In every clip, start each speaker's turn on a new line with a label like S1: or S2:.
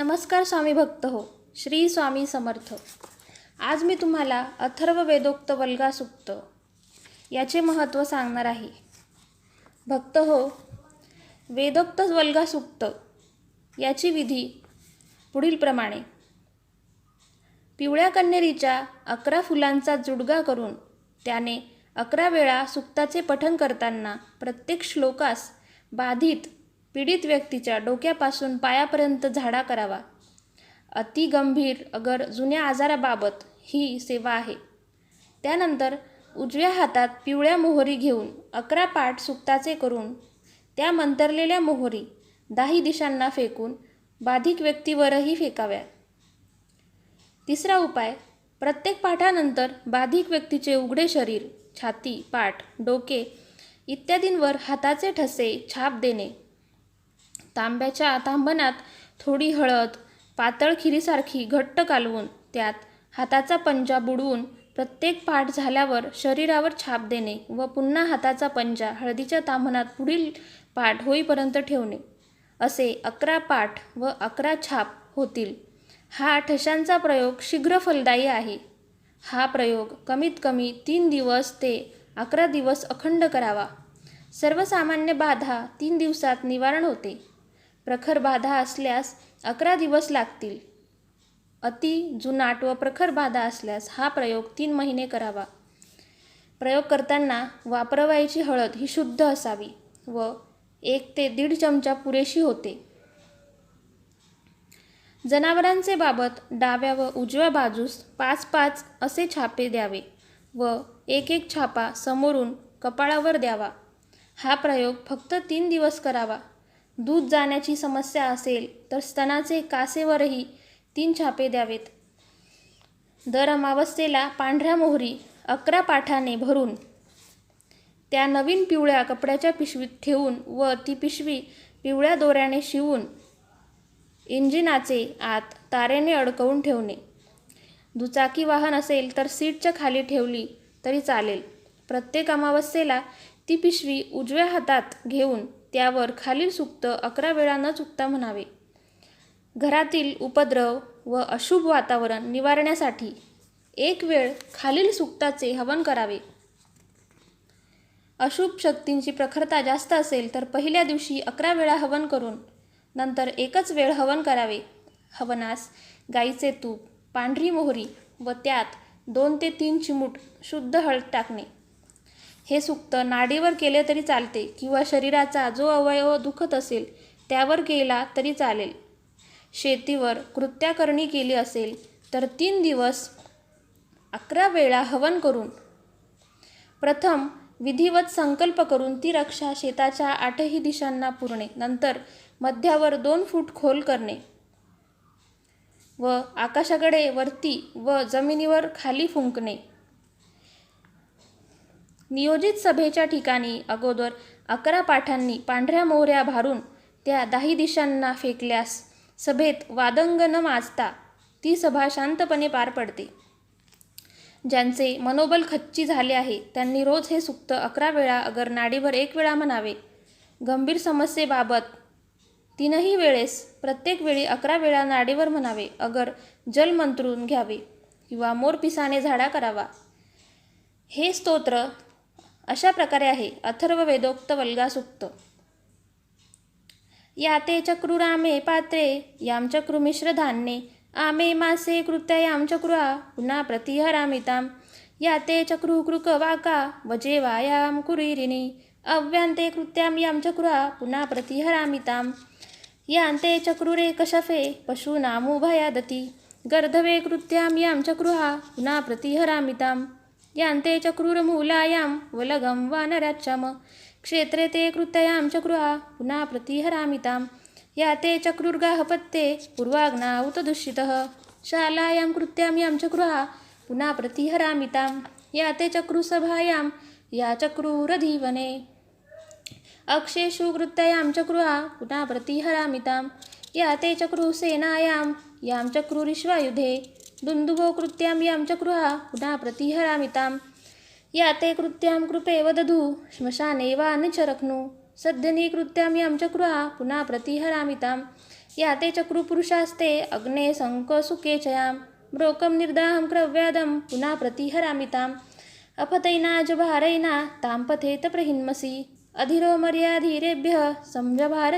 S1: नमस्कार स्वामी भक्त हो श्री स्वामी समर्थ हो. आज मी तुम्हाला अथर्व वेदोक्त वल्गासुक्त याचे महत्त्व सांगणार आहे. भक्त हो वेदोक्त वल्गासुक्त याची विधी पुढीलप्रमाणे पिवळ्या कन्हेरीच्या अकरा फुलांचा जुडगा करून त्याने अकरा वेळा सुक्ताचे पठण करताना प्रत्येक श्लोकास बाधित पीडित व्यक्तीच्या डोक्यापासून पायापर्यंत झाडा करावा. अति गंभीर अगर जुन्या आजाराबाबत ही सेवा आहे. त्यानंतर उजव्या हातात पिवळ्या मोहरी घेऊन अकरा पाठ सुक्ताचे करून त्या मंतरलेल्या मोहरी दाही दिशांना फेकून बाधिक व्यक्तीवरही फेकाव्या. तिसरा उपाय प्रत्येक पाठानंतर बाधिक व्यक्तीचे उघडे शरीर छाती पाठ डोके इत्यादींवर हाताचे ठसे छाप देणे. तांब्याच्या तांबणात थोडी हळद पातळ खिरीसारखी घट्ट कालवून त्यात हाताचा पंजा बुडवून प्रत्येक पाठ झाल्यावर शरीरावर छाप देणे व पुन्हा हाताचा पंजा हळदीच्या तांबणात पुढील पाठ होईपर्यंत ठेवणे. असे अकरा पाठ व अकरा छाप होतील. हा ठशांचा प्रयोग शीघ्र फलदायी आहे. हा प्रयोग कमीत कमी तीन दिवस ते अकरा दिवस अखंड करावा. सर्वसामान्य बाधा तीन दिवसात निवारण होते. प्रखर बाधा असल्यास अकरा दिवस लागतील. अति जुनाट व प्रखर बाधा असल्यास हा प्रयोग तीन महिने करावा. प्रयोग करताना वापरवायची हळद ही शुद्ध असावी व एक ते दीड चमचा पुरेशी होते. जनावरांचे बाबत डाव्या व उजव्या बाजूस पाच पाच असे छापे द्यावे व एक एक छापा समोरून कपाळावर द्यावा. हा प्रयोग फक्त तीन दिवस करावा. दूध जाण्याची समस्या असेल तर स्तनाचे कासेवरही तीन छापे द्यावेत. दर अमावस्येला पांढऱ्या मोहरी अकरा पाठाने भरून त्या नवीन पिवळ्या कपड्याच्या पिशवीत ठेवून व ती पिशवी पिवळ्या दोऱ्याने शिवून इंजिनाचे आत तारेने अडकवून ठेवणे. दुचाकी वाहन असेल तर सीटच्या खाली ठेवली तरी चालेल. प्रत्येक अमावस्येला ती पिशवी उजव्या हातात घेऊन त्यावर खालील सुक्त अकरा वेळा न चुकता म्हणावे. घरातील उपद्रव व अशुभ वातावरण निवारण्यासाठी एक वेळ खालील सुक्ताचे हवन करावे. अशुभ शक्तींची प्रखरता जास्त असेल तर पहिल्या दिवशी अकरा वेळा हवन करून नंतर एकच वेळ हवन करावे. हवनास गाईचे तूप पांढरी मोहरी व त्यात दोन ते तीन चिमूट शुद्ध हळद टाकणे. हे सुक्त नाडीवर केले तरी चालते किंवा शरीराचा जो अवयव दुखत असेल त्यावर केला तरी चालेल. शेतीवर कृत्याकरणी केली असेल तर तीन दिवस अकरा वेळा हवन करून प्रथम विधिवत संकल्प करून ती रक्षा शेताच्या आठही दिशांना पुरणे नंतर मध्यावर दोन फूट खोल करणे व आकाशाकडे वरती व जमिनीवर खाली फुंकणे. नियोजित सभेच्या ठिकाणी अगोदर अकरा पाठांनी पांढऱ्या मोहऱ्या भारून त्या दाही दिशांना फेकल्यास सभेत वादंग न माजता ती सभा शांतपणे पार पडते. ज्यांचे मनोबल खच्ची झाले आहे त्यांनी रोज हे सुक्त अकरा वेळा अगर नाडीवर एक वेळा म्हणावे. गंभीर समस्येबाबत तीनही वेळेस प्रत्येक वेळी अकरा वेळा नाडीवर म्हणावे अगर जल मंत्रून घ्यावे किंवा मोरपिसाने झाडा करावा. हे स्तोत्र अशा प्रकारे आहे. अथर्व वेदोक्त वल्गा सुक्त या ते चक्रुरामे पात्रे याम चक्रु मिश्र धान्ये आमे मासे कृत्यायाम चक्रुआ पुन्हा प्रतिहरामिताम. याते चक्रु कृक वाका वजेवायाम कुरिरिणी. अव्यांते कृत्याम याम चक्रुआ पुन्हा प्रतिहरामिताम. यांते चक्रुरे कशफे पशूनामुभयादती गर्धवे कृत्याम याम चक्रुहा पुन्हा प्रतिहरामिताम. यांते चक्रुरमूलायां वलगं वा वानराच्चम। क्षेत्रे ते कृत्यायां चक्रुहा पुन्हा प्रतिहरामितां या ते चक्रुर्गाहपत्ते पूर्वाग्ना उत दुष्यितः शालायां कृत्यां यां चक्रुहा पुन्हा प्रतिहरामितां या ते चक्रुसभायां या चक्रुरधीवने। अक्षेषु कृत्यायां चक्रुहा पुन्हा प्रतिहरामितां या ते चक्रुसेनायां यां चक्रुरिश्वायुधे। दुन्दुभो कृत्यां यां गृहा पुनः प्रतिहरामितां या ते कृत्यां कृपे वदधु श्मशाने वा न च रक्नु सद्यनी कृत्यां यां चक्रुहा पुनः प्रतिहरामितां या ते चक्रुपुरुषास्ते अग्ने शङ्कसुके च यां म्रोकं निर्दाहं क्रव्यादं पुनः प्रतिहरामिताम्। अपतैनाजभारैना तां पथेत प्रहिन्मसि। अधीरो मर्याधीरेभ्यः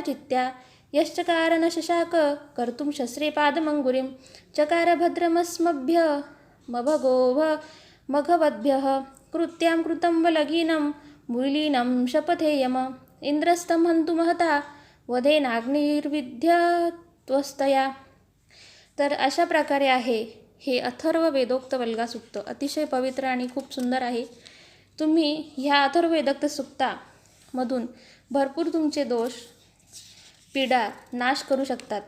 S1: चित्त्या यश्चकार न शशाक कर्तुं शस्त्रे पादमङ्गुरिं चकार भद्रमस्मभ्य मभगोभ मघवद्भ्यः कृत्यां कृतं वलगीनं मुरलीनं शपथेयम। इन्द्रस्तं हन्तु महता वधेनाग्निर्विद्यत्वस्तया तर अशा प्रकारे आहे हे अथर्व वेदोक्त वल्गा सुक्त अतिशय पवित्र आणि खूप सुंदर आहे। तुम्ही ह्या अथर्व वेदोक्त सुक्तामधून भरपूर तुमचे दोष पीडा नाश करू शकतात.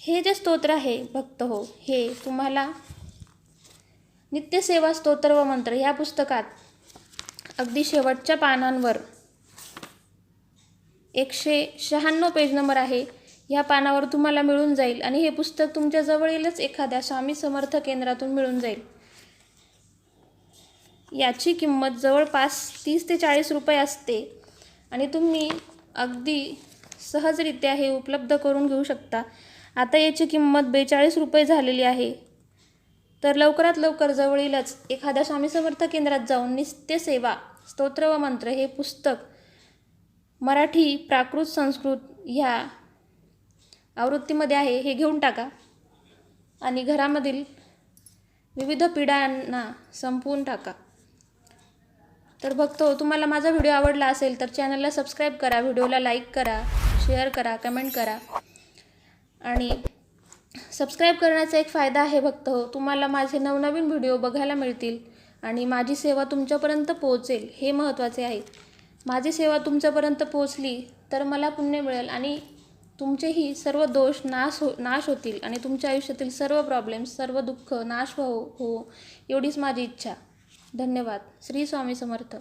S1: हे जे स्तोत्र आहे भक्त हो हे तुम्हाला नित्यसेवा स्तोत्र व मंत्र ह्या पुस्तकात अगदी शेवटच्या पानांवर एकशे शहाण्णव पेज नंबर आहे. ह्या पानावर तुम्हाला मिळून जाईल आणि हे पुस्तक तुमच्या जवळीलच एखाद्या स्वामी समर्थ केंद्रातून मिळून जाईल. याची किंमत जवळपास तीस ते चाळीस रुपये असते आणि तुम्ही अगदी सहजरित्या हे उपलब्ध करून घेऊ शकता. आता याची किंमत बेचाळीस रुपये झालेली आहे. तर लवकरात लवकर जवळीलच एखाद्या स्वामी समर्थ केंद्रात जाऊन नित्यसेवा स्तोत्र व मंत्र हे पुस्तक मराठी प्राकृत संस्कृत ह्या आवृत्तीमध्ये आहे हे घेऊन टाका. आणि घरामधील विविध पिढ्यांना संपवून टाका. तर बघतो तुम्हाला माझा व्हिडिओ आवडला असेल तर चॅनलला सबस्क्राईब करा व्हिडिओला लाईक करा. शेअर करा कमेंट करा. आणि सबस्क्राईब करण्याचा एक फायदा आहे भक्त. हो तुम्हाला माझे नवनवीन व्हिडिओ बघायला मिळतील आणि माझी सेवा तुमच्यापर्यंत पोहोचेल हे महत्त्वाचे आहे. माझी सेवा तुमच्यापर्यंत पोहोचली तर मला पुण्य मिळेल आणि तुमचेही सर्व दोष नाश हो नाश होतील आणि तुमच्या आयुष्यातील सर्व प्रॉब्लेम्स सर्व दुःख नाश हो हो एवढीच माझी इच्छा. धन्यवाद. श्री स्वामी समर्थ.